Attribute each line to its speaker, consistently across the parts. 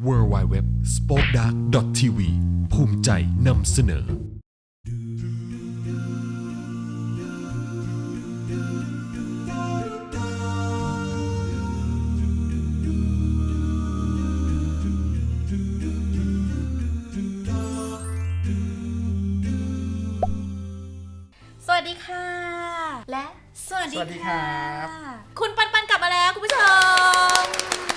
Speaker 1: w w w s p o k e d a r k t v ภูมิใจนำเสนอ
Speaker 2: สวัสดีค่ะ และสวัสดี
Speaker 3: สวัสดีครับ
Speaker 2: คุณปันปันกลับมาแล้วคุณผู้ชม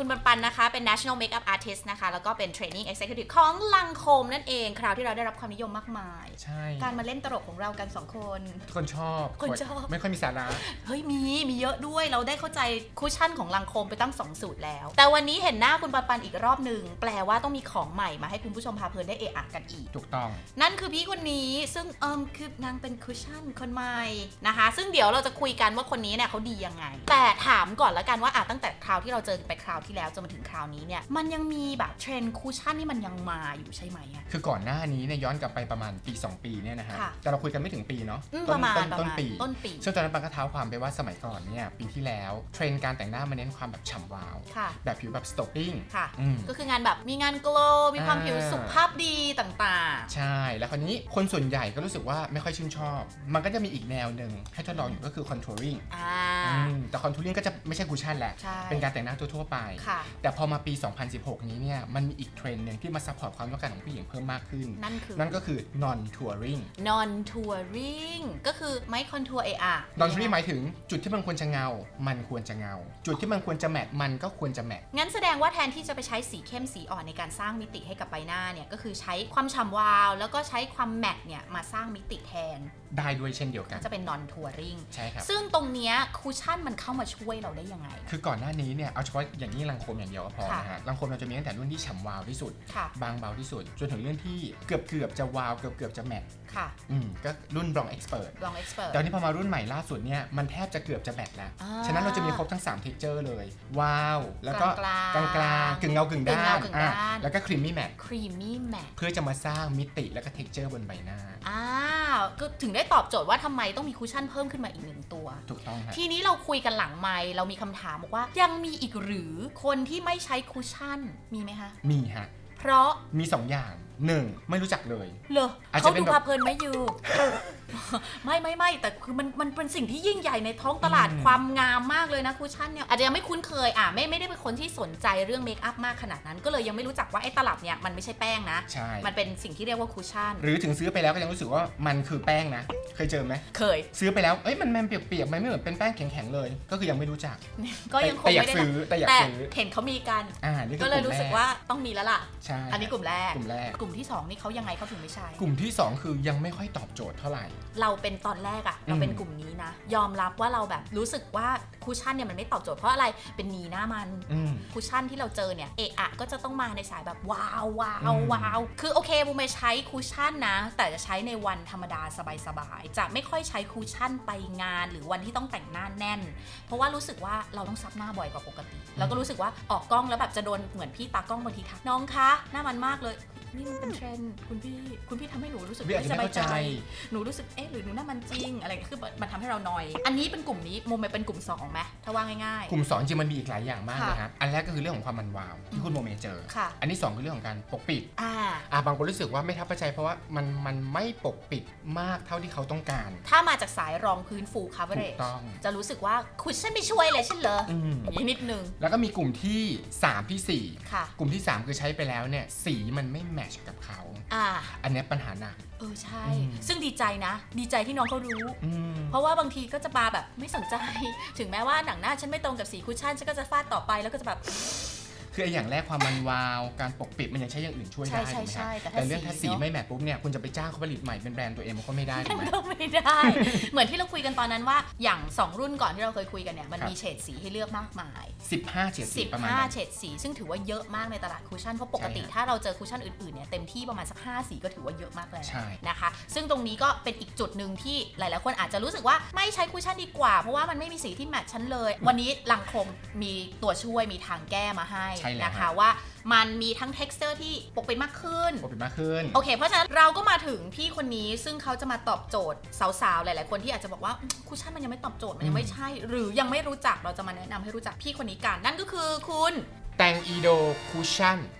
Speaker 2: คุณปันปันนะคะ เป็น national makeup artist นะคะ แล้วก็เป็น training executive ของลังโคมนั่นเอง คราวที่เราได้รับความนิยมมากมาย
Speaker 3: ใช่
Speaker 2: การมาเล่นตลกของเรากันสองคน
Speaker 3: ทุกคนชอบ
Speaker 2: คนชอบ
Speaker 3: ไม่ค่อยมีสาระ
Speaker 2: เฮ้ย มี มีเยอะด้วย เราได้เข้าใจคุชชั่นของลังโคมไปตั้ง 2 สูตรแล้ว แต่วันนี้เห็นหน้าคุณปันปันอีกรอบหนึ่ง แปลว่าต้องมีของใหม่มาให้คุณผู้ชมพาเพลินได้เอะอะกันอีก
Speaker 3: ถูกต้อง
Speaker 2: นั่นคือพี่คนนี้ ซึ่งเอิมคือนางเป็นคุชชั่นคนใหม่นะคะ ซึ่งเดี๋ยวเราจะคุยกันว่าคนนี้เนี่ยเขาดียังไง แต่ถามก่อนแล้วกันว่าอะตั้งแต่คราวที่เราเจอกันไปคราวที่แล้วจนมาถึงคราวนี้เนี่ยมันยังมีแบบเทรนด์คุชชั่นที่มันยังมาอยู่ใช่ไหมอะ
Speaker 3: คือก่อนหน้านี้เนี่ยย้อนกลับไปประมาณปี2ปีเนี่ยนะฮะ
Speaker 2: ค่ะ
Speaker 3: แต่เราคุยกันไม่ถึงปีเนาะ
Speaker 2: อืม
Speaker 3: ต้
Speaker 2: ประมาณ
Speaker 3: ต้น
Speaker 2: ประ
Speaker 3: ต้น
Speaker 2: มาณ
Speaker 3: ปี
Speaker 2: ต้นปี
Speaker 3: ซึ่งตอนนั้นปังก็เท้าความไปว่าสมัยก่อนเนี่ยปีที่แล้วเทรนด์การแต่งหน้ามันเน้นความแบบฉ่ำวาว
Speaker 2: ค่ะ
Speaker 3: แบบผิวแบบสโต p ปิ้ง
Speaker 2: ค่ะ
Speaker 3: อืม
Speaker 2: ก็คืองานแบบมีงานโกลมีความ
Speaker 3: อ่า
Speaker 2: ผิวสุภาพดีต่าง
Speaker 3: ใช่ แล้วคราวนี้คนส่วนใหญ่ก็รู้สึกว่าไม่ค่อยชื่นชอบ มันก็จะมีอีกแนวหนึ่งให้ทดลองอยู่ก็คือ contouring
Speaker 2: ๆ อ่า
Speaker 3: อืมแต่ contouring ก็จะไม่ใช่คุชชั่นแหละ
Speaker 2: ใช่
Speaker 3: เป็นการแต่งหน้าทั่วๆไป
Speaker 2: ค่ะ
Speaker 3: แต่พอมาปี 2016 นี้เนี่ยมันมีอีกเทรนด์หนึ่งที่มาซัพพอร์ตความต้องการของผู้หญิงเพิ่มมากขึ้น
Speaker 2: นั่นคือ
Speaker 3: นั่นก็คือ non touring
Speaker 2: non touring ก็คือไม่คอนทัวร์เอะอะ
Speaker 3: non touring หมายถึงจุดที่มันควรจะเงา มันควรจะเงา จุดที่มันควรจะแมทมันก็ควรจะแมท
Speaker 2: งั้นแสดงว่าแทนที่จะไปใช้สีเข้มสีอ่อนในการสร้างมิติให้กับใบหน้าเนี่ยก็คือใช้ความฉ่ำวาว แล้วก็ใช้ความแมตต์เนี่ยมาสร้างมิติแทน
Speaker 3: ได้ด้วยเช่นเดียวกัน
Speaker 2: จะเป็น non touring
Speaker 3: ใช่ครับ
Speaker 2: ซึ่งตรงเนี้ยคูชั่นมันเข้ามาช่วยเราได้ยังไง
Speaker 3: คือก่อนหน้านี้เนี่ยเอาเฉพาะอย่างนี้ลังโคมอย่างเดียวก็พอ
Speaker 2: ค่ะ
Speaker 3: นะฮะลังโคมเราจะมีตั้งแต่รุ่นที่ฉ่ำวาวที่สุด
Speaker 2: ค่ะ
Speaker 3: บางเบาที่สุด จนถึงเรื่องที่เกือบเกือบๆจะวาวเกือบเกือบๆจะแมท
Speaker 2: ค่ะ
Speaker 3: อืมก็รุ่น Bronze Expert
Speaker 2: long expert
Speaker 3: แต่วันนี้พอมารุ่นใหม่ล่าสุดเนี่ยมันแทบจะเกือบจะแมทแล้ว
Speaker 2: อ่า
Speaker 3: ฉะนั้นเราจะมีครบทั้ง3 texture เลย วาว แล้วก็
Speaker 2: กลางๆ
Speaker 3: กลางๆกึ่งเงากึ่งด้าน
Speaker 2: กึ่งเงากึ่งด้าน
Speaker 3: อะแล้วก็ครีมมี่แมท
Speaker 2: creamy matte
Speaker 3: เพื่อจะมาสร้างมิติและก็ texture บนใบหน้า
Speaker 2: อ้าว ก็ถึงได้ตอบโจทย์ว่าทำไมต้องมีคูชั่นเพิ่มขึ้นมาอีกหนึ่งตัว
Speaker 3: ถูกต้องฮะ
Speaker 2: ทีนี้เราคุยกันหลังไมค์เรามีคำถามบอกว่า ยังมีอีกหรือคนที่ไม่ใช้คูชั่นมีไหมคะ
Speaker 3: มีฮะ
Speaker 2: เพราะ
Speaker 3: มี 2 อย่าง 1. ไม่รู้จักเลย
Speaker 2: เหรอ
Speaker 3: อาจจะ
Speaker 2: เขา
Speaker 3: เป็น
Speaker 2: ดู
Speaker 3: แบบ
Speaker 2: พาเพลินไหมอยู่ไม่ไม่ไม่แต่คือมันมันเป็นสิ่งที่ยิ่งใหญ่ในท้องตลาด
Speaker 3: อืม
Speaker 2: ความงามมากเลยนะคูชั่นเนี่ยอาจจะยังไม่คุ้นเคยอะไม่ไม่ได้เป็นคนที่สนใจเรื่องเมคอัพมากขนาดนั้น ก็เลยยังไม่รู้จักว่าไอ้ตลับเนี่ยมันไม่ใช่แป้งนะ
Speaker 3: ใช่
Speaker 2: มันเป็นสิ่งที่เรียกว่าคูชั่น
Speaker 3: หรือถึงซื้อไปแล้วก็ยังรู้สึกว่ามันคือแป้งนะ เคยเจอไหม
Speaker 2: เคย
Speaker 3: ซื้อไปแล้วเอ้ยมันแมนเปียกๆมันไม่เหมือนเป็นแป้งแข็งๆเลย ก็คือยังไม่รู้จัก
Speaker 2: ก็ยังคง
Speaker 3: แต่อยาก
Speaker 2: ไม่ได้
Speaker 3: ซื้อแต่อยาก
Speaker 2: แต่
Speaker 3: ซื้อ
Speaker 2: เห็นเขามีกัน
Speaker 3: อ่านี่คื
Speaker 2: ก็
Speaker 3: อ
Speaker 2: เลย
Speaker 3: กลุ่ม
Speaker 2: รู้สึก
Speaker 3: แร
Speaker 2: ว่าต้องมีแล้วล่ะ
Speaker 3: ใช่
Speaker 2: อันนี้กลุ่มแรก
Speaker 3: กลุ่มแรก
Speaker 2: กลุ่มที่สองนี่เขายังไงเขาถึงไม่ใช้
Speaker 3: กลุ่มที่2คือยังไม่ค่อยตอบโจทย์เท่าไหร่
Speaker 2: เราเป็นตอนแรกอะเราเป็น
Speaker 3: อืม
Speaker 2: กลุ่มนี้นะ ยอมรับว่าเราแบบรู้สึกว่าคูชั่นเนี่ยมันไม่ตอบโจทย์เพราะอะไร เป็นหนีหน้ามัน
Speaker 3: อืม
Speaker 2: คูชั่นที่เราเจอเนี่ย เอะอะก็จะต้องมาในสายแบบว้าวว้า
Speaker 3: อื
Speaker 2: ว
Speaker 3: ม
Speaker 2: ว้าว คือโอเคบูมไปใช้คูชั่นนะ แต่จะใช้ในวันธรรมดาสบายๆจะไม่ค่อยใช้คูชั่นไปงาน หรือวันที่ต้องแต่งหน้าแน่น เพราะว่ารู้สึกว่าเราต้องซับหน้าบ่อยกว่าปกติ แล้วก็รู้สึกว่าออกกล้องแล้วแบบจะโดนเหมือนพี่ตากล้องบางทีทักน้องคะหน้ามันมากเลย นี่มันเป็นเทรนด์คุณพี่คุณพี่ทำให้หนูรู้สึก
Speaker 3: พี่อาจ
Speaker 2: ไม่
Speaker 3: จะ
Speaker 2: ส
Speaker 3: ไม่
Speaker 2: บาย
Speaker 3: เข้า
Speaker 2: ใจ
Speaker 3: ใจ
Speaker 2: หนูรู้สึกเอ๊ะหรือหนูหน้ามันจริง อะไรคือมันทำให้เรานอย อันนี้เป็นกลุ่มนี้มุมไปเป็นกลุ่ม2ไหมถ้าว่าง่าย
Speaker 3: กลุ่มสองจริงมันมีอีกหลายอย่างมาก
Speaker 2: ค่ะ
Speaker 3: เลยครับอันแรกก็คือเรื่องของความมันวาวที่คุณโมเมเจอ
Speaker 2: ค่ะ
Speaker 3: อันที่สองคือเรื่องของการปกปิด
Speaker 2: ๆอ่า
Speaker 3: อ่าบางคนรู้สึกว่าไม่ทับประใจเพราะว่ามันมันไม่ปกปิดมากเท่าที่เขาต้องการ
Speaker 2: ถ้ามาจากสายรองพื้นฟูลคัฟเวอ
Speaker 3: ถู
Speaker 2: ร์
Speaker 3: กต้อง
Speaker 2: จะรู้สึกว่าคุณฉันไม่ช่วยเลยฉันเหรอ
Speaker 3: อืม
Speaker 2: อย่างนี้นิดนึง
Speaker 3: แล้วก็มีกลุ่มที่ 3 ที่
Speaker 2: ค่ะ
Speaker 3: 4 กลุ่มที่ 3 คือใช้ไปแล้วเนี่ยสีมันไม่แมทช์กับเขา
Speaker 2: อ่า
Speaker 3: อันเนี้ยปัญหาหนัก
Speaker 2: เออใช่
Speaker 3: อืม
Speaker 2: ซึ่งดีใจนะ ดีใจที่น้องเขารู้
Speaker 3: อืม
Speaker 2: เพราะว่าบางทีก็จะมาแบบไม่สนใจ ถึงแม้ว่าหนังหน้าฉันไม่ตรงกับสีคุชชั่นฉันก็จะฟาดต่อไปแล้วก็จะแบบ
Speaker 3: คือไอ้อย่างแรกความมันวาว การปกปิดมันยังใช้อย่างอื่นช่วยได้
Speaker 2: ใช่
Speaker 3: ถูกไหม
Speaker 2: ใช่
Speaker 3: ครับ
Speaker 2: ใช่แต่ถ้า
Speaker 3: แต่เรื่องถ้า
Speaker 2: สี
Speaker 3: สี
Speaker 2: เนอะ
Speaker 3: ไม่แมทปุ๊บเนี่ยคุณจะไปจ้างเขาผลิตใหม่เป็นแบรนด์ตัวเองมันก็ไม่ได้ถูกไหม
Speaker 2: ก็ไม่ได้ เหมือนที่เราคุยกันตอนนั้นว่าอย่าง 2 รุ่นก่อนที่เราเคยคุยกันเนี่ย มัน
Speaker 3: ครับ
Speaker 2: มีเฉดสีให้เลือกมากมาย
Speaker 3: 15เฉดสีประมาณนั้น
Speaker 2: 15 เฉดสี ซึ่งถือว่าเยอะมากในตลาดคูชั่น เพราะปกติ
Speaker 3: ใช่ครับ
Speaker 2: ถ้าเราเจอคูชั่นอื่นๆเนี่ยเต็มที่ประมาณสัก 5 สีก็ถือว่าเยอะมากแล้ว
Speaker 3: ใช่
Speaker 2: นะคะ ซึ่งตรงนี้ก็เป็นอีกจุดหนึ่งที่หลายๆ คนอาจจะรู้สึกว่าไม่ใช้คูชั่นดีกว่า เพราะว่ามันไม่มีสีที่แมทฉันเลย วันนี้ลังคมมีตัวช่วยมีทางแก้มาให้
Speaker 3: ใช่แล้ว
Speaker 2: นะ
Speaker 3: ครั
Speaker 2: คะ
Speaker 3: บ
Speaker 2: ว่ามันมีทั้ง texture ที่ปกปิดมากขึ้น
Speaker 3: ปกปิดมากขึ้น
Speaker 2: โอเค เพราะฉะนั้นเราก็มาถึงพี่คนนี้ซึ่งเขาจะมาตอบโจทย์สาวๆ หลายๆ คนที่อาจจะบอกว่าอืมคุชชั่นมันยังไม่ตอบโจทย์มันยังไม่ใช่ หรือยังไม่รู้จักเราจะมาแนะนำให้รู้จักพี่คนนี้กัน นั่นก็คือคุณ
Speaker 3: แตงอีโดคูชั่น
Speaker 2: อ่า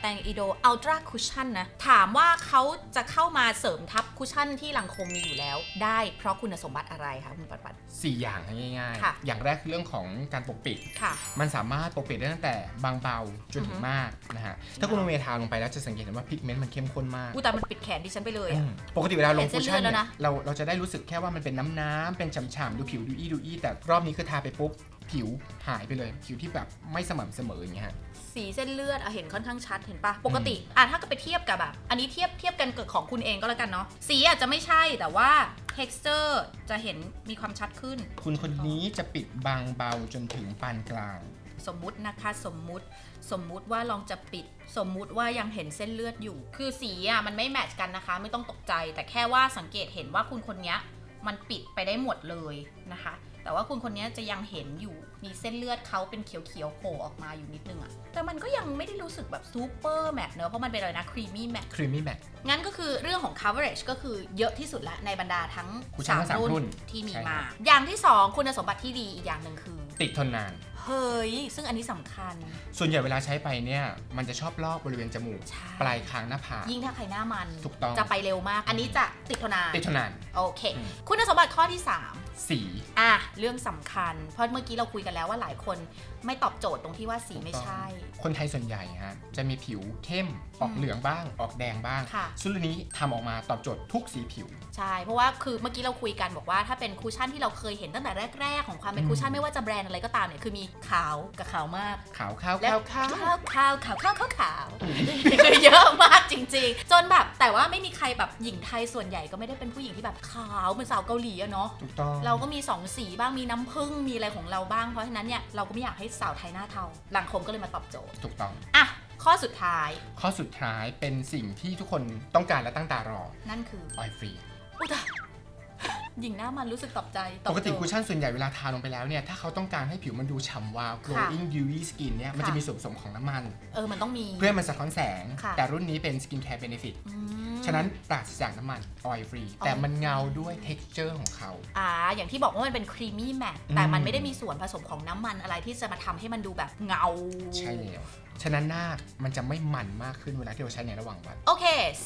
Speaker 2: แต่งอีโดอัลตร้าคุชชั่นนะ ถามว่าเขาจะเข้ามาเสริมทับคุชชั่นที่ลังโคมมีอยู่แล้ว ได้เพราะคุณสมบัติอะไรคะคุณปัดปัด
Speaker 3: 4อย่างง่าย
Speaker 2: ค่ะ
Speaker 3: ๆอย่างแรกคือเรื่องของการปกปิด
Speaker 2: ค่ะ
Speaker 3: มันสามารถปกปิดได้ตั้งแต่บางเบาจนถึ
Speaker 2: อื
Speaker 3: ง
Speaker 2: อฮึ
Speaker 3: มากนะฮะถ้าคุณโนเมทาลงไปแล้วจะสังเกตเห็นว่าพิกเมนต์มันเข้มข้นมาก
Speaker 2: อูแต่มันปิดแขนดิฉันไปเลย
Speaker 3: อื
Speaker 2: อะ
Speaker 3: มปกติเวลาลง
Speaker 2: เห็นเส้
Speaker 3: คุ
Speaker 2: น
Speaker 3: ชชั่น
Speaker 2: เลือดแล้
Speaker 3: เนี่
Speaker 2: วยนะ
Speaker 3: เราเราจะได้รู้สึกแค่ว่ามันเป็นน้ำน้ำๆเป็นฉ่ำๆดูผิวดูอี้ดูอี้แต่รอบนี้คือทาไปปุ๊บ ผิวหายไปเลย ผิวที่แบบไม่สม่ำเสมออย่างเงี้ยฮะ
Speaker 2: สีเส้นเลือดอะเห็นค่อนข้างชัดเห็นปะปกติอะถ้าก็ไปเทียบกับแบบ อันนี้เทียบเทียบกันเกิดของคุณเองก็แล้วกันเนาะสีอาจจะไม่ใช่แต่ว่า texture จะเห็นมีความชัดขึ้น
Speaker 3: คุณคนนี้จะปิดบางเบาจนถึงปานกลาง
Speaker 2: สมมุตินะคะสมมุติสมมุติว่าลองจะปิด สมมุติว่ายังเห็นเส้นเลือดอยู่ คือสีอะมันไม่แมทช์กันนะคะ ไม่ต้องตกใจ แต่แค่ว่าสังเกตเห็นว่าคุณคนเนี้ยมันปิดไปได้หมดเลยนะคะ แต่ว่าคุณคนเนี้ยจะยังเห็นอยู่มีเส้นเลือดเขาเป็นเขียวๆโผล่ออกมาอยู่นิดนึงอะแต่มันก็ยังไม่ได้รู้สึกแบบซูเปอร์แมทเนอะเพราะมันเป็นอะไรนะครีมมี่แมท
Speaker 3: ครีมมี่แมท
Speaker 2: งั้นก็คือเรื่องของ coverage ก็คือเยอะที่สุดละในบรรดาทั้ง
Speaker 3: คุณช่างทั้งสามรุ่น
Speaker 2: ที่มี
Speaker 3: ใช่ครับ
Speaker 2: มา อย่างที่สองคุณสมบัติที่ดีอีกอย่างหนึ่งคือ
Speaker 3: ติดทนนาน
Speaker 2: เฮ้ย ซึ่งอันนี้สำคัญ
Speaker 3: ส่วนใหญ่เวลาใช้ไปเนี่ย มันจะชอบลอกบริเวณจมูก
Speaker 2: ใช่
Speaker 3: ปลายคางหน้าผาก
Speaker 2: ยิ่งถ้าใครหน้ามัน
Speaker 3: ถูกต้อง
Speaker 2: จะไปเร็วมาก อันนี้จะติดทนาน
Speaker 3: ติดทนนาน
Speaker 2: โอเค
Speaker 3: อืม
Speaker 2: คุณสมบัติข้อที่ 3
Speaker 3: สี
Speaker 2: อะเรื่องสำคัญ เพราะเมื่อกี้เราคุยกันแล้วว่าหลายคนไม่ตอบโจทย์ตรงที่ว่าสีไม่ใช่
Speaker 3: คนไทยส่วนใหญ่ฮะจะมีผิวเข้มออกเหลืองบ้าง ออกแดงบ้าง
Speaker 2: ค่ะ
Speaker 3: ซึ่งรุ่นนี้ทำออกมาตอบโจทย์ทุกสีผิว
Speaker 2: ใช่ เพราะว่าคือเมื่อกี้เราคุยกันบอกว่าถ้าเป็นคูชั่นที่เราเคยเห็นตั้งแต่แรก ๆ ของความเป็น
Speaker 3: อืม
Speaker 2: คูชั่นไม่ว่าจะแบรนด์อะไรก็ตามเนี่ยคือมีขาวกับขาวมาก
Speaker 3: ขาวขาว
Speaker 2: และ
Speaker 3: ขาวขาว
Speaker 2: ขาวขาวขาวขาวขาวขาวคือเยอะมากจริง ๆ จนแบบแต่ว่าไม่มีใครแบบหญิงไทยส่วนใหญ่ก็ไม่ได้เป็นผู้หญิงที่แบบขาวเหมือนสาวเกาหลีอะเนาะ
Speaker 3: ถูกต้อง
Speaker 2: เราก็มีสองสีบ้างมีน้ำผึ้งมีอะไรของเราบ้างเพราะฉะนั้นเนี่ยเราก็ไม่อยากให้สาวไทยหน้าเทาหลังคมก็เลยมาตอบโจทย์
Speaker 3: ถูกต้อง
Speaker 2: อะ ข้อสุดท้าย
Speaker 3: ข้อสุดท้ายเป็นสิ่งที่ทุกคนต้องการและตั้งตารอ
Speaker 2: นั่นคือ
Speaker 3: ออยฟรี
Speaker 2: อุยตายหญิงหน้ามันรู้สึกตอบใจต
Speaker 3: ป
Speaker 2: อบ
Speaker 3: กติ
Speaker 2: โจทย์
Speaker 3: คุชชั่นส่วนใหญ่เวลาทาลงไปแล้วเนี่ย ถ้าเขาต้องการให้ผิวมันดูฉ่ำวาว glowing dewy skin เนี่ย มัน
Speaker 2: ค่ะ
Speaker 3: จะมีส่วนผสมของน้ำมัน
Speaker 2: เออมันต้องมี
Speaker 3: เพื่อให้มันสะท้อนแสง
Speaker 2: ค่ะ
Speaker 3: แต่รุ่นนี้เป็น skin care benefit
Speaker 2: อืม
Speaker 3: ฉะนั้นปราศจากน้ำมันออยฟรี แต่มันเงาด้วย texture ของเขา
Speaker 2: อ่าอย่างที่บอกว่ามันเป็นครีมมี่แมท
Speaker 3: อืม
Speaker 2: แต่มันไม่ได้มีส่วนผสมของน้ำมันอะไรที่จะมาทำให้มันดูแบบเงา
Speaker 3: ใช่แล้ว ฉะนั้นหน้ามันจะไม่มันมากขึ้นเวลาที่เราใช้ในระหว่างวัน
Speaker 2: โอเค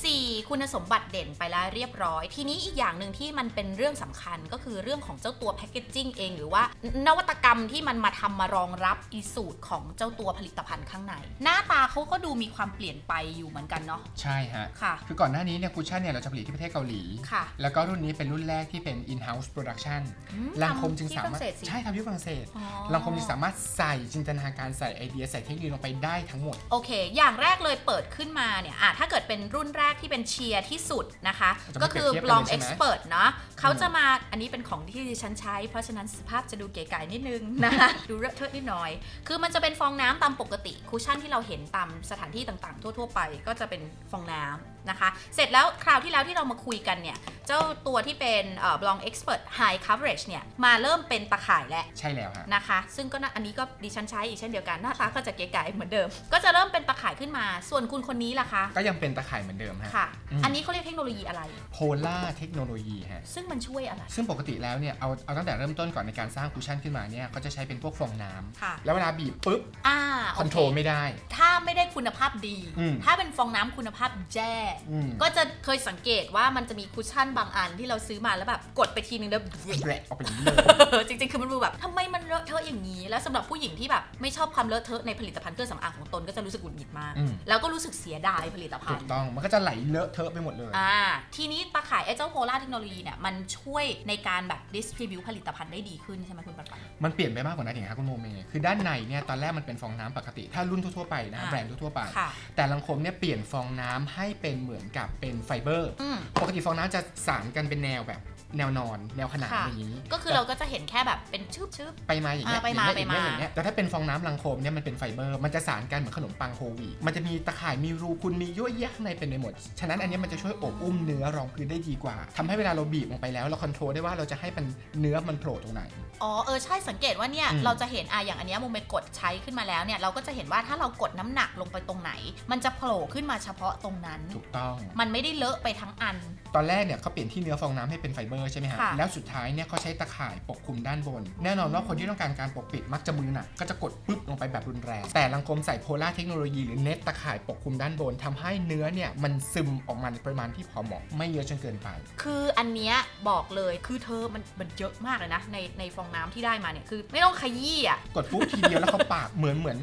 Speaker 2: 4 คุณสมบัติเด่นไปแล้วเรียบร้อย ทีนี้อีกอย่างหนึ่งที่มันเป็นเรื่องสำคัญก็คือเรื่องของเจ้าตัวแพคเกจจิ้งเอง หรือว่านวัตกรรมที่มันมาทำมารองรับอีสูตรของเจ้าตัวผลิตภัณฑ์ข้างใน หน้าตาเขาก็ดูมีความเปลี่ยนไปอยู่เหมือนกันเนาะ
Speaker 3: ใช่ฮะ
Speaker 2: ค่ะ
Speaker 3: คือก่อนหน้านี้เนี่ยคุชชั่นเนี่ยเราจะผลิตที่ประเทศเกาหลี
Speaker 2: ค่ะ
Speaker 3: แล้วก็รุ่นนี้เป็นรุ่นแรกที่เป็น in-house production
Speaker 2: อืม
Speaker 3: ลังคมจึง
Speaker 2: ทำที่
Speaker 3: สามารถ
Speaker 2: ฝรั่งเศสสิ
Speaker 3: ใช่ทำที่ฝรั่งเศส
Speaker 2: อ๋อ
Speaker 3: ลังคมจึงสามารถใส่จินตนาการใส่ไอเดียใส่เทคโนโลยีลงไปได้ทั้งหมด
Speaker 2: โอเค อย่างแรกเลยเปิดขึ้นมาเนี่ยอะถ้าเกิดเป็นรุ่นแรกที่เป็นเชียร์ที่สุดนะคะ
Speaker 3: จะมา
Speaker 2: ก็คือ
Speaker 3: เปรียบเทียบกัน
Speaker 2: Blom
Speaker 3: เลยใช่ไหม
Speaker 2: Expert เนาะเขาจะมา อันนี้เป็นของที่ดิฉันใช้ เพราะฉะนั้นสภาพจะดูเก๋ไก่นิดนึงนะคะ ดูเรอะเทอะนิดหน่อย คือมันจะเป็นฟองน้ำตามปกติคูชั่นที่เราเห็นตามสถานที่ต่างๆ ทั่ว ๆ ไป ก็จะเป็นฟองน้ำ นะคะ เสร็จแล้วคราวที่แล้วที่เรามาคุยกันเนี่ย เจ้าตัวที่เป็นเอ่อ Blom Expert High Coverage เนี่ย มาเริ่มเป็นตะข่ายแล้ว
Speaker 3: ใช่แล้วฮะ
Speaker 2: นะคะ ซึ่งก็น่าอันนี้ก็ดิฉันใช้อีกเช่นเดียวกัน หน้าตาก็จะเก๋ไก๋เหมือนเดิม ก็จะเริ่มเป็นตะข่ายขึ้นมา ส่วนคุณคนนี้ล่ะคะ
Speaker 3: ก็ยังเป็นตะข่ายเหมือนเดิมฮะ
Speaker 2: ค่ะ
Speaker 3: อืม
Speaker 2: อันนี้เขาเรียกเทคโนโลยีอะไร
Speaker 3: โพล่าเทคโนโลยีฮะ
Speaker 2: ซึ่งมันช่วยอะไร
Speaker 3: ซึ่งปกติแล้วเนี่ย เอาเอาตั้งแต่เริ่มต้นก่อนในการสร้างคุชชั่นขึ้นมาเนี่ยเขาจะใช้เป็นพวกฟองน้ำ
Speaker 2: ค่ะ
Speaker 3: แล้วเวลาบีบปุ๊บ
Speaker 2: อ่า
Speaker 3: คอนโทรลไม่ได้
Speaker 2: ถ้าไม่ได้คุณภาพดี
Speaker 3: อืม
Speaker 2: ถ้าเป็นฟองน้ำคุณภาพแย่
Speaker 3: อืม
Speaker 2: ก็จะเคยสังเกตว่ามันจะมีคุชชั่นบางอันที่เราซื้อมาแล้วแบบกดไปทีนึงแล้ว
Speaker 3: แบะออกไปอย่างนี้เลย
Speaker 2: จริงๆ คือมันดูแบบทำไมมันเลอะเทอะอย่างนี้ แล้วสำหรับผู้หญิงที่แบบไม่ชอบความเลอะเทอะในผลิตภัณฑ์เครื่องสำอางของตนก็จะรู้สึกหงุดหงิดมาก
Speaker 3: อืม
Speaker 2: แล้วก็รู้สึกเสียดายผลิตภั
Speaker 3: ถู
Speaker 2: ณ
Speaker 3: ก
Speaker 2: ฑ์
Speaker 3: ต้องมันก็จะไหลเลอะเทอะไปหมดเลย
Speaker 2: อ่า ทีนี้ตาข่ายไอ้เจ้าโพล่าเทคโนโลยีเนี่ยมันช่วยในการแบบดิสทริบิวผลิตภัณฑ์ได้ดีขึ้นใช่ไหมคุณปัดปัด
Speaker 3: มันเปลี่ยนไปมากกว่านั้นอีกครับคุณโมเมคือด้านในเนี่ยตอนแรกมันเป็นฟองน้ำปกติ ถ้ารุ่นทั่วๆไปนะ
Speaker 2: อ่า
Speaker 3: แบรนด์ทั่วๆไป
Speaker 2: ค่ะ
Speaker 3: แต่ลังคมเนี่ยเปลี่ยนฟองน้ำให้เป็นเหมือนกับเป็นไฟเบอร์
Speaker 2: อืม
Speaker 3: ปกติฟองน้ำจะสานกันเป็นแนวแบบแนวนอน แนวขนาน
Speaker 2: ค่ะ
Speaker 3: อย่างนี้
Speaker 2: ก็คือเราก็จะเห็นแค่แบบเป็นชึบชึบ
Speaker 3: ไปมาอย่างเงี้ย
Speaker 2: อ่าไปมา
Speaker 3: อย่างเงี้ย
Speaker 2: ไปมา
Speaker 3: อย่างเงี้ยแต่ถ้าเป็นฟองน้ำลังโคมเนี่ยมันเป็นไฟเบอร์ มันจะสานกันเหมือนขนมปังโฮลวีตมันจะมีตะข่ายมีรูคุณมียั่วแยะข้างในเป็นไปหมด ฉะนั้นอันเนี้ยมันจะช่วยอบอุ้มเนื้อรองพื้นได้ดีกว่าทำให้เวลาเราบีบลงไปแล้วเราคอนโทรลได้ว่าเราจะให้มันเนื้อมันโผล่ตรงไหน
Speaker 2: อ๋อเออใช่สังเกตว่าเนี่ย
Speaker 3: อืม
Speaker 2: เราจะเห็นอะอย่างอันเนี้ยโมเมกดใช้ขึ้นมาแล้วเนี่ยเราก็จะเห็นว่าถ้าเรากดน้ำหนักกลงไปตรงไหน มันจะโผล่ขึ้นมาเฉพาะตรงนั้น
Speaker 3: ถูกต้อง
Speaker 2: มันไม่ได้เลอะไปทั้งอัน
Speaker 3: ตอนแรกเนี่ยเขาเปลี่ยนที่เนื้อฟองน้ำให้เป็นไฟเบอร์ใช่ไหมฮะ
Speaker 2: ค่ะ
Speaker 3: แล้วสุดท้ายเนี่ยเขาใช้ตะข่ายปกคลุมด้านบน แน่นอนว่าคนที่ต้องการการปกปิดมักจะมือหนักก็จะกดปึ๊บลงไปแบบรุนแรง แต่ลังคมใส่โพลาร์เทคโนโลยีหรือเน็ตตะข่ายปกคลุมด้านบนทำให้เนื้อเนี่ยมันซึมออกมาในปริมาณที่พอเหมาะไม่เยอะจนเกินไป
Speaker 2: คืออันเนี้ยบอกเลยคือเธอมันมันเยอะมากเลยนะในในฟองน้ำที่ได้มาเนี่ยคือ ไม่ต้องขยี้อะ
Speaker 3: กดปุ๊บทีเดียวแล้วเขาปากเหมือนเหมือน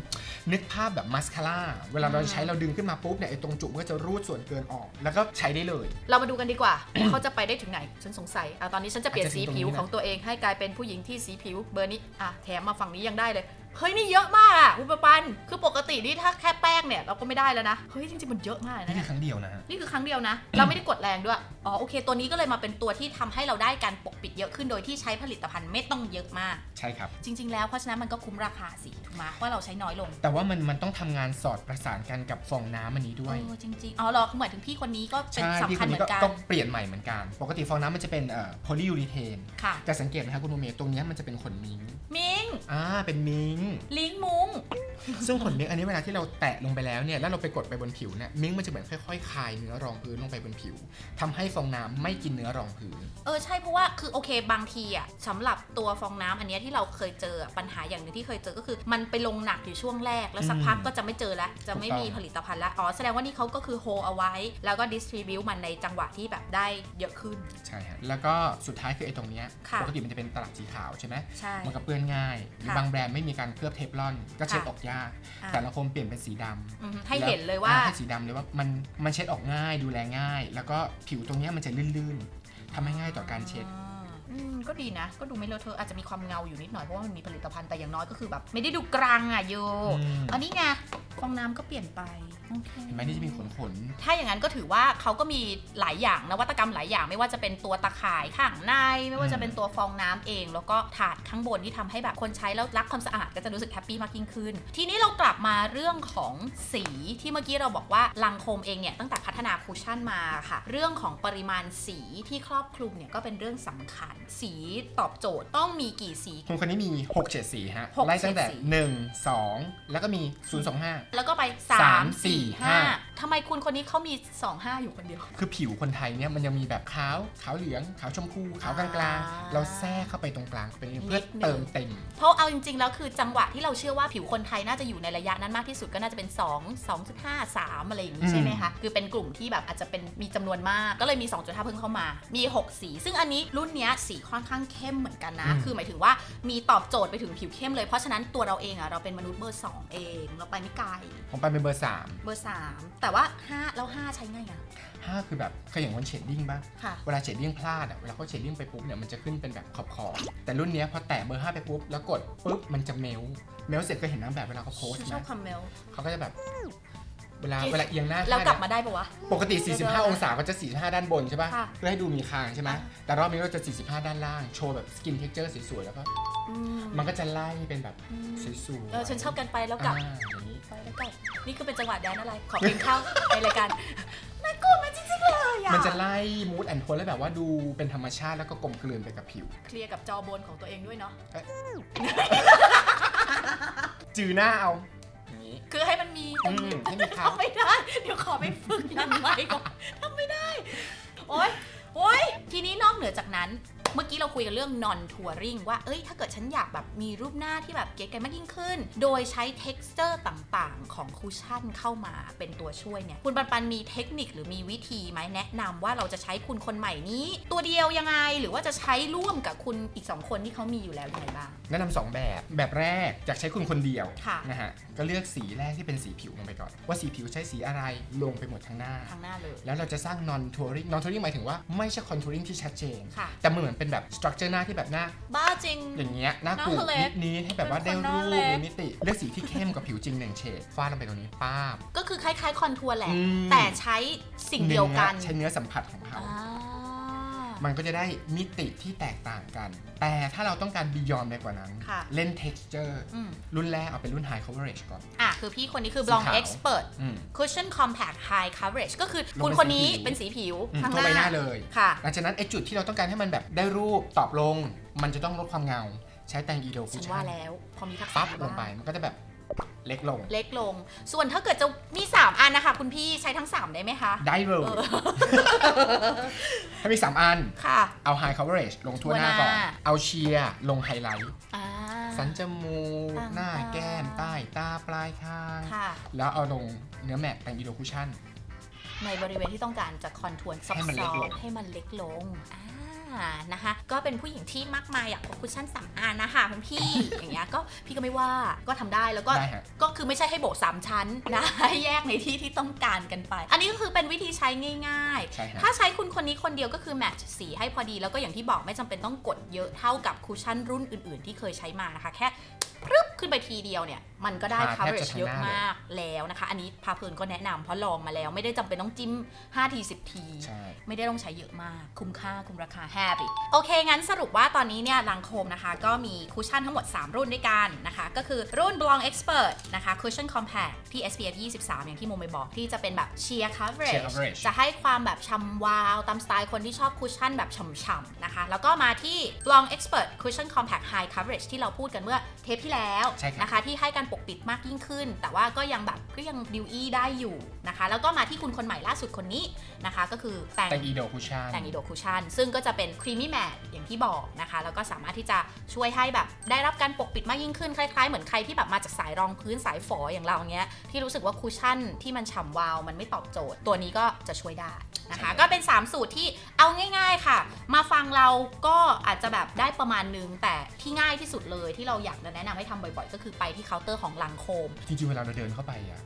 Speaker 3: นึกภาพแบบมัสคาร่าเวลาเรา
Speaker 2: อืม
Speaker 3: ใช้เราดึงขึ้นมาปุ๊บเนี่ยไอ้ตรงจุกมันก็จะรูดส่วนเกินออก แล้วก็ใช้ได้เลย
Speaker 2: เรามาดูกันดีกว่า ว่าเขาจะไปได้ถึงไหน ฉันสงสัยอะตอนนี้ฉันจะเปลี่ยน
Speaker 3: อาจจะ
Speaker 2: สี
Speaker 3: ถึงตรง
Speaker 2: ผิว
Speaker 3: นี้นะ
Speaker 2: ของตัวเองให้กลายเป็นผู้หญิงที่สีผิวเบอร์นี้อะแถมมาฝั่งนี้ยังได้เลย เฮ้ยนี่เยอะมากอะคุณประปันคือปกตินี่ถ้าแค่แป้งเนี่ยเราก็ไม่ได้แล้วนะ เฮ้ยจริงๆมันเยอะมากเลย
Speaker 3: นี่
Speaker 2: นะ
Speaker 3: คื
Speaker 2: เนี่
Speaker 3: อยครั้งเดียวนะฮะ
Speaker 2: นี่คือครั้งเดียวนะ เราไม่ได้กดแรงด้วย อ๋อโอเค ตัวนี้ก็เลยมาเป็นตัวที่ทำให้เราได้การปกปิดเยอะขึ้นโดยที่ใช้ผลิตภัณฑ์ไม่ต้องเยอะมาก
Speaker 3: ใช่ครับ
Speaker 2: จริง ๆ แล้วเพราะฉะนั้นมันก็คุ้มราคาสิถูกไหมว่าเราใช้น้อยลง
Speaker 3: แต่ว่ามันมันต้องทำงานสอดประสานกันกับฟองน้ำอันนี้ด้วย
Speaker 2: เออจริงๆอ๋อเหรอคือหมายถึงพี่คนนี้ก็เป็น
Speaker 3: ใช่
Speaker 2: สำ
Speaker 3: ที่
Speaker 2: คั
Speaker 3: ค
Speaker 2: ญ
Speaker 3: น
Speaker 2: เห
Speaker 3: นี้
Speaker 2: มือ
Speaker 3: ก็
Speaker 2: นกัน
Speaker 3: ก็เปลี่ยนใหม่เหมือนกัน ปกติฟองน้ำมันจะเป็นเอ่อโพลียูรีเทน
Speaker 2: ค่ะ
Speaker 3: แต่สังเกตไหมครับคุณโนเมตรงเนี้ยมันจะเป็นขนมิง
Speaker 2: มิง
Speaker 3: อ่าเป็นมิง
Speaker 2: ลิงมุ้ง
Speaker 3: ซึ่งขนมิงอันนี้เวลาที่เราแตะลงไปแล้วเนี่ยแล้วเราไปกดไปบนผิวเนี่ยมิงมันจะเหมือนค่อยๆคลายเนื้อรองพื้นลงไปบนผิวทำให้ฟองน้ำไม่กินเนื้อรองพื้น
Speaker 2: เออใช่เพราะว่าคือโอเคบางทีอะสำหรับตัวฟองน้ำอันเนี้ยที่เราเคยเจออะปัญหาอย่างหนึ่งที่เคยเจอก็คือ มันไปลงหนักอยู่ช่วงแรกแล้วสักพัก
Speaker 3: อืม
Speaker 2: ก็จะไม่เจอแล้วจะไม่
Speaker 3: ถูกต้อง
Speaker 2: มีผลิตภัณฑ์แล้วอ๋อแสดงว่านี่เขาก็คือโฮเอาไว้ แล้วก็ดิสทริบิวมันในจังหวะที่แบบได้เยอะขึ้น
Speaker 3: ใช่ฮะแล้วก็สุดท้ายคือไอ้ตรงเนี้ย
Speaker 2: ค่ะ
Speaker 3: ปกติมันจะเป็นตลับสีขาวใช่ไหม
Speaker 2: ใช่
Speaker 3: มันก็เปื้อนง่ายหรือ
Speaker 2: ค่ะ
Speaker 3: บางแบรนด์ไม่มีการเคลือบเทฟลอนก็เช็ด
Speaker 2: ค่ะ
Speaker 3: ออกยาก
Speaker 2: อะ
Speaker 3: แต่ละคมเปลี่ยนเป็นสีดำ
Speaker 2: อืมให้เห็นเลยว่า
Speaker 3: อ่ให้สีดำเลยว่ามันมันเช็ดออกง่ายดูแลง่าย แล้วก็ผิวตรงเนี้ยมันจะลื่นๆทำให้ง่ายต่อการเช็ด
Speaker 2: อ่าอืมก็ดีนะ ก็ดูไม่เลอะเทอะอาจจะมีความเงาอยู่นิดหน่อยเพราะว่ามันมีผลิตภัณฑ์แต่อย่างน้อยก็คือแบบ ไม่ได้ดูกลางอะโย
Speaker 3: อืม
Speaker 2: อันนี้ไง ฟองน้ำก็เปลี่ยนไปโอเค
Speaker 3: เห็นไหมนี่จะมีขนขน
Speaker 2: ถ้าอย่างนั้นก็ถือว่าเขาก็มีหลายอย่างนวัตกรรมหลายอย่าง ไม่ว่าจะเป็นตัวตะข่ายข้างใน ไม่ว่าจะเป็นตัวฟองน้ำเอง แล้วก็ถาดข้างบนที่ทำให้แบบคนใช้แล้วรักความสะอาดก็จะรู้สึกแฮปปี้มากยิ่งขึ้น ทีนี้เรากลับมาเรื่องของสีที่เมื่อกี้เราบอกว่าลังโคมเองเนี่ยตั้งแต่พัฒนาคูชั่นมาค่ะ เรื่องของปริมาณสีที่ครอบคลุมเนี่ยก็เป็นเรื่องสำคัญ สีตอบโจทย์ต้องมีกี่สี
Speaker 3: คนคนนี้มี 6 เฉดสีฮะ
Speaker 2: หก
Speaker 3: ไล่ตั้งแต่
Speaker 2: เฉดสี
Speaker 3: 1 2 แล้วก็มี 025
Speaker 2: แล้วก็ไป
Speaker 3: สาม
Speaker 2: 3
Speaker 3: สี่
Speaker 2: 4
Speaker 3: ห้า
Speaker 2: 5ทำไมคุณคนนี้เขามี 2 5 อยู่คนเดียว
Speaker 3: คือผิวคนไทยเนี่ยมันยังมีแบบขาวขาวเหลืองขาวชมพูขาวกลาง
Speaker 2: อ่า
Speaker 3: ๆเราแทรกเข้าไปตรงกลางไปเพื่อ
Speaker 2: นิดนึง
Speaker 3: เติมเต็ม
Speaker 2: เพราะเอาจริงๆ แล้วคือจังหวะที่เราเชื่อว่าผิวคนไทยน่าจะอยู่ในระยะนั้นมากที่สุดก็น่าจะเป็น 2 2.5 3อะไรอย่างนี้
Speaker 3: อืม
Speaker 2: ใช่ไหมคะ คือเป็นกลุ่มที่แบบอาจจะเป็นมีจำนวนมากก็เลยมี 2.5 เพิ่งเข้ามา มี 6 สี ซึ่งอันนี้รุ่นเนี้ยสีค่อนข้างเข้มเหมือนกันนะ คือหมายถึงว่ามีตอบโจทย์ไปถึงผิวเข้มเลยเพราะฉะนั้นตัวเราเองอะเราเป็นมนุษย์เบอร์2เอง เราไปไม่ไกล
Speaker 3: ผมไปเป็นเบอร์
Speaker 2: เบอร์ 3 แต่ว่า 5 แล้ว 5 ใช้ไงอะ
Speaker 3: 3 5คือแบบเคยเห็นคนเชดดิ้งป่ะ
Speaker 2: ค่ะ
Speaker 3: เวลาเชดดิ้งพลาดอะเวลาเขาเชดดิ้งไปปุ๊บเนี่ยมันจะขึ้นเป็นแบบขอบขอบๆแต่รุ่นเนี้ยพอแตะเบอร์5ไปปุ๊บแล้วกดปุ๊บมันจะเมลเมลเสร็จก็เห็นนางแบบเวลาเขาโพส
Speaker 2: ฉั
Speaker 3: ต์
Speaker 2: นชอบ
Speaker 3: นะ
Speaker 2: คอมเมล
Speaker 3: เขาก็จะแบบ เวลา
Speaker 2: จริง
Speaker 3: เวลาเอียงหน้า
Speaker 2: แล้วกลับ
Speaker 3: ท่
Speaker 2: มาได้ปะวะ
Speaker 3: ปกติ
Speaker 2: เดี๋ยว
Speaker 3: 45 องศาก็จะ 45 ด้านบนใช่ป่ะ
Speaker 2: ค่ะ
Speaker 3: เพื่อให้ดูมีคางใช่ไหม
Speaker 2: อ่า
Speaker 3: แต่รอบนี้เราจะ 45 ด้านล่างโชว์แบบสกินเท็กเจอร์สวยๆแล้วก็
Speaker 2: อืม
Speaker 3: มันก็จะไล่เป็นแบบ
Speaker 2: อืม
Speaker 3: สวยๆ
Speaker 2: เออฉันชอบกันไปแล้วกลับ
Speaker 3: อ่าอย่างนี้
Speaker 2: ไปแล้วกันนี่คือเป็นจังหวะแดนอะไร ขอเพลงเข้าในรายการน่ากลัวมันจริงๆเลยอะ
Speaker 3: มันจะไล่มูดแอนโทนแล้วแบบว่าดูเป็นธรรมชาติแล้วก็กลมกลืนไปกับผิว
Speaker 2: เคลียร์กับจอบนของตัวเองด้วยเนาะ
Speaker 3: จือหน้าเอาอย่างนี้
Speaker 2: คือให้มันมี
Speaker 3: อืมให้มีเขา
Speaker 2: ทำไม่ได้ เดี๋ยวขอไปฝึกยังไงก่อนทำไม่ได้ โอ๊ยโอ๊ยทีนี้นอกเหนือจากนั้น เมื่อกี้เราคุยกันเรื่อง non touring ว่า เอ้ย ถ้าเกิดฉันอยากแบบมีรูปหน้าที่แบบเก๋ไก๋มากยิ่งขึ้น โดยใช้ texture ต่างๆ ของคูชั่นเข้ามาเป็นตัวช่วยเนี่ย คุณปันปันมีเทคนิคหรือมีวิธีไหมแนะนำว่าเราจะใช้คุณคนใหม่นี้ ตัวเดียวยังไง หรือว่าจะใช้ร่วมกับคุณอีก 2 คนที่เขามีอยู่แล้วยังไงบ้าง
Speaker 3: แนะนำสองแบบ แบบแรกอยากใช้คุณคนเดียว
Speaker 2: ค่ะ
Speaker 3: นะฮะ ก็เลือกสีแรกที่เป็นสีผิวลงไปก่อน ว่าสีผิวใช้สีอะไร ลงไปหมดทั้งหน้า
Speaker 2: ทางหน้าเลย
Speaker 3: แล้วเราจะสร้าง non touring non touring หมายถึงว่าไม่ใช่ contouring ที่ชัดเจน
Speaker 2: ค่ะ
Speaker 3: แต่มันเหมือนเป็นแบบ structure หน้าที่แบบหน้า
Speaker 2: บ้าจริง
Speaker 3: อย่างเงี้ยหน้าปู
Speaker 2: หน้าเล็ก
Speaker 3: นิดๆให้แบบว่าได้
Speaker 2: เป็นคนหน้า
Speaker 3: รูป
Speaker 2: เล็ก
Speaker 3: มีมิติเลือกสีที่เข้มกว่าผิวจริงหนึ่งเฉดฟาดลงไปตรงนี้ป้าบ
Speaker 2: ก็คือคล้ายๆคอนทัวร์แหละ
Speaker 3: อืม
Speaker 2: แต่ใช้สิ่งเดียวกัน
Speaker 3: เนื้อใช้เนื้อสัมผัสของเขา
Speaker 2: อ่า
Speaker 3: มันก็จะได้มิติที่แตกต่างกัน แต่ถ้าเราต้องการ beyond ไปกว่านั้น
Speaker 2: ค่ะ
Speaker 3: เล่น texture
Speaker 2: อืม
Speaker 3: รุ่นแรกเอาเป็นรุ่น high coverage ก่อน
Speaker 2: อะคือพี่คนนี้คือ
Speaker 3: สี
Speaker 2: Blonde
Speaker 3: ขาว
Speaker 2: Expert
Speaker 3: อืม
Speaker 2: Cushion Compact High Coverage ก็คือ
Speaker 3: ลง
Speaker 2: คุณ
Speaker 3: เป็น
Speaker 2: คนนี้
Speaker 3: สีผิว
Speaker 2: เป็นสีผิว
Speaker 3: อืม
Speaker 2: ข้างห
Speaker 3: ทั่ว
Speaker 2: น้า
Speaker 3: ใบหน้าเลย
Speaker 2: ค่ะ
Speaker 3: หลังจากนั้นไอ้จุดที่เราต้องการให้มันแบบได้รูปตอบลง มันจะต้องลดความเงา ใช้แตงอีโดคุ
Speaker 2: ฉัน
Speaker 3: ชั่
Speaker 2: ว่านแล้ว พอมีทักษะ
Speaker 3: ปั๊บล
Speaker 2: บ้าง
Speaker 3: ไปมันก็จะแบบ เล็กลง
Speaker 2: เล็กลง ส่วนถ้าเกิดจะมี 3 อันนะคะ คุณพี่ใช้ทั้ง 3 ได้ไหมคะ
Speaker 3: ได้เลย
Speaker 2: เออ
Speaker 3: ถ้ามี 3 อัน
Speaker 2: ค่ะ
Speaker 3: เอา high coverage ลงทั่วหน้า
Speaker 2: ทั่วหน้า
Speaker 3: ก่อน เอาเชียร์ลงไฮไลท์
Speaker 2: อ่า
Speaker 3: สันจมูก
Speaker 2: ต่างๆ
Speaker 3: หน้าแก้ม ใต้ตาปลายคาง
Speaker 2: ค่ะ
Speaker 3: แล้วเอาลงเนื้อแมตแต่งอีโดคุชั่น
Speaker 2: ในบริเวณที่ต้องการจะคอนทัวร์ซอฟ
Speaker 3: ให้มันเล็กลง
Speaker 2: ให้มันเล็กลงอ่า นะคะ ก็เป็นผู้หญิงที่มากมายอยากพกคุชชั่นสามอันนะคะคุณพี่อย่างเงี้ยก็พี่ก็ไม่ว่าก็ทำได้แล้วก็
Speaker 3: ได้ฮะ
Speaker 2: ก็คือไม่ใช่ให้โบกสามชั้นนะ ให้แยกในที่ที่ต้องการกันไป อันนี้ก็คือเป็นวิธีใช้ง่าย
Speaker 3: ใช่ฮะ
Speaker 2: ๆถ้าใช้คุณคนนี้คนเดียวก็คือแมทช์สีให้พอดี แล้วก็อย่างที่บอกไม่จำเป็นต้องกดเยอะเท่ากับคุชชั่นรุ่นอื่นๆ ที่เคยใช้มานะคะ แค่ พรึบขึ้นไปทีเดียวเนี่ย มันก็ได้
Speaker 3: ทาแทบจะ
Speaker 2: coverage
Speaker 3: ทั้ง
Speaker 2: เยอะ
Speaker 3: หน้าเลย
Speaker 2: มากแล้วนะคะ อันนี้พาเพลินก็แนะนำเพราะลองมาแล้ว ไม่ได้จำเป็นต้องจิ้ม 5 ที 10 ที
Speaker 3: ใช่
Speaker 2: ไม่ได้ต้องใช้เยอะมาก คุ้มค่า คุ้มราคา happy โอเค งั้นสรุปว่าตอนนี้เนี่ยลังโคมนะคะ ก็มีคุชชั่นทั้งหมด 3 รุ่นด้วยกันนะคะ ก็คือรุ่น Blong Expert นะคะ Cushion Compact ที่ SPF 23 อย่างที่โมเมบอก ที่จะเป็นแบบ sheer coverage
Speaker 3: sheer coverage
Speaker 2: จะให้ความแบบชำวาว ตามสไตล์คนที่ชอบคุชชั่นแบบฉ่ำๆนะคะ แล้วก็มาที่ Blong Expert Cushion Compact High Coverage ที่เราพูดกันเมื่อเทปที่แล้ว
Speaker 3: ใช่ครับ
Speaker 2: นะคะที่ให้การปกปิดมากยิ่งขึ้น แต่ว่าก็ยังแบบก็ยังดิวอี้ได้อยู่นะคะแล้วก็มาที่คุณคนใหม่ล่าสุดคนนี้นะคะก็คือแต่ง
Speaker 3: แต่งอีโดคุชั่น
Speaker 2: แต่งอีโดคูชันซึ่งก็จะเป็นครีมมี่แมทอย่างที่บอกนะคะแล้วก็สามารถที่จะช่วยให้แบบได้รับการปกปิดมากยิ่งขึ้นคล้ายๆ เหมือนใครที่แบบมาจากสายรองพื้นสายฝออย่างเราเงี้ยที่รู้สึกว่าคูชั่นที่มันฉ่ำวาวมันไม่ตอบโจทย์ ตัวนี้ก็จะช่วยได้ นะคะ
Speaker 3: ใช่
Speaker 2: ก็เป็น 3 สูตรที่เอาง่าย ๆค่ะ มาฟังเราก็อาจจะแบบได้ประมาณนึง แต่ที่ง่ายที่สุดเลยที่เราอยากจะแนะนำให้ทำบ่อยๆ ก็คือไปที่เคาน์เตอร์ของลังโคม
Speaker 3: จริงๆ เวลาเราเดินเข้าไปอะ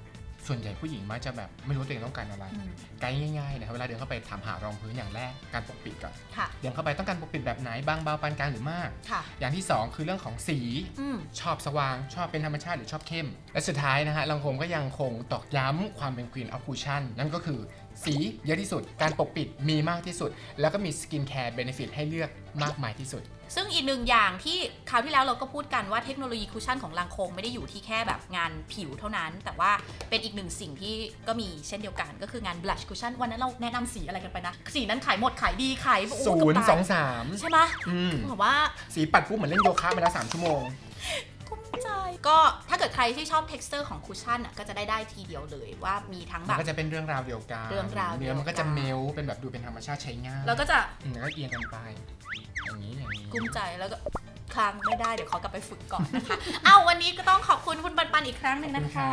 Speaker 3: ส่วนใหญ่ผู้หญิงมักจะแบบไม่รู้ตัวเองต้องการอะไร
Speaker 2: อืม
Speaker 3: ไกด์ง่ายๆนะครับเวลาเดินเข้าไปถามหารองพื้นอย่างแรกการปกปิดก่อน
Speaker 2: ค่ะ
Speaker 3: เดินเข้าไปต้องการปกปิดแบบไหนบางเบาปานกลางหรือมาก
Speaker 2: ค่ะ
Speaker 3: อย่างที่ 2 คือเรื่องของสี
Speaker 2: อืม
Speaker 3: ชอบสว่าง ชอบเป็นธรรมชาติหรือชอบเข้ม และสุดท้ายนะฮะลังโคมก็ยังคงตอกย้ำความเป็น Queen of Cushion นั่นก็คือสีเยอะที่สุด การปกปิดมีมากที่สุด แล้วก็มีสกินแคร์เบนฟิตให้เลือก มากมายที่สุด
Speaker 2: ซึ่งอีกหนึ่งอย่างที่คราวที่แล้วเราก็พูดกันว่าเทคโนโลยีคูชั่นของลังโคงไม่ได้อยู่ที่แค่แบบงานผิวเท่านั้น แต่ว่าเป็นอีกหนึ่งสิ่งที่ก็มีเช่นเดียวกัน ก็คืองาน blush cushion วันนั้นเราแนะนำสีอะไรกันไปนะ สีนั้นขายหมดขายดีขายโอ้โห
Speaker 3: ศูนย์
Speaker 2: เกืบ
Speaker 3: ส
Speaker 2: ตา
Speaker 3: องสาม
Speaker 2: ใช่ไหม
Speaker 3: อืม
Speaker 2: บอกว่า
Speaker 3: สีปัดปุ๊บเหมือนเล่นโยคะมาแล้วสามชั่วโมง
Speaker 2: กุ้มใจก็ถ้าเกิดใครที่ชอบ texture ของคูชั่นอะก็จะได้ได้ทีเดียวเลยว่ามีทั้ง
Speaker 3: มั
Speaker 2: แบ
Speaker 3: น
Speaker 2: บ
Speaker 3: ก็จะเป็นเรื่องราวเดียวกัน
Speaker 2: เรื่องราวเดียวกัน
Speaker 3: เนื้อมันก็จะเมลเป็นแบบดูเป็นธรรมชาติใช้ง่าย
Speaker 2: แล้วก็จะ
Speaker 3: อืมแล้วก็เอียงกันไป อย่างนี้อย่างนี้
Speaker 2: กุ้มใจแล้วก็ คลางไม่ได้ เดี๋ยวขอกลับไปฝึกก่อนนะคะเอาวันนี้ก็ต้องขอบคุณคุณปันปันอีกครั้งหนึ่งนะคะ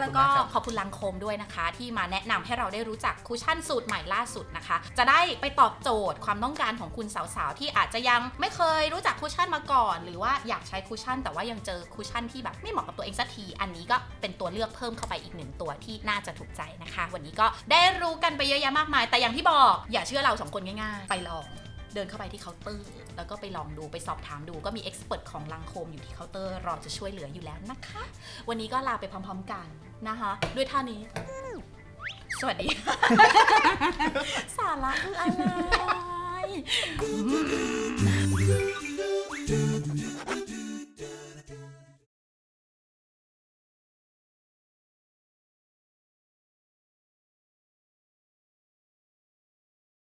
Speaker 2: แล้วก็ขอบคุณลังโคมด้วยนะคะ ที่มาแนะนำให้เราได้รู้จักคุชชั่นสูตรใหม่ล่าสุดนะคะ จะได้ไปตอบโจทย์ความต้องการของคุณสาวๆที่อาจจะยังไม่เคยรู้จักคุชชั่นมาก่อน หรือว่าอยากใช้คุชชั่น แต่ว่ายังเจอคุชชั่นที่แบบไม่เหมาะกับตัวเองสักที อันนี้ก็เป็นตัวเลือกเพิ่มเข้าไปอีกหนึ่งตัวที่น่าจะถูกใจนะคะ วันนี้ก็ได้รู้กันไปเยอะแยะมากมาย แต่อย่างที่บอกอย่าเชื่อเราสองคนง่ายๆ ไปลอง เดินเข้าไปที่เคาน์เตอร์แล้วก็ไปลองดูไปสอบถามดู ก็มีเอ็กซ์เพรสของลังโคมอยู่ที่เคาน์เตอร์รอจะช่วยเหลืออยู่แล้วนะคะ วันนี้ก็ลาไปพร้อมๆกันนะคะ ด้วยท่านี้ สวัสดี สาระคืออะไร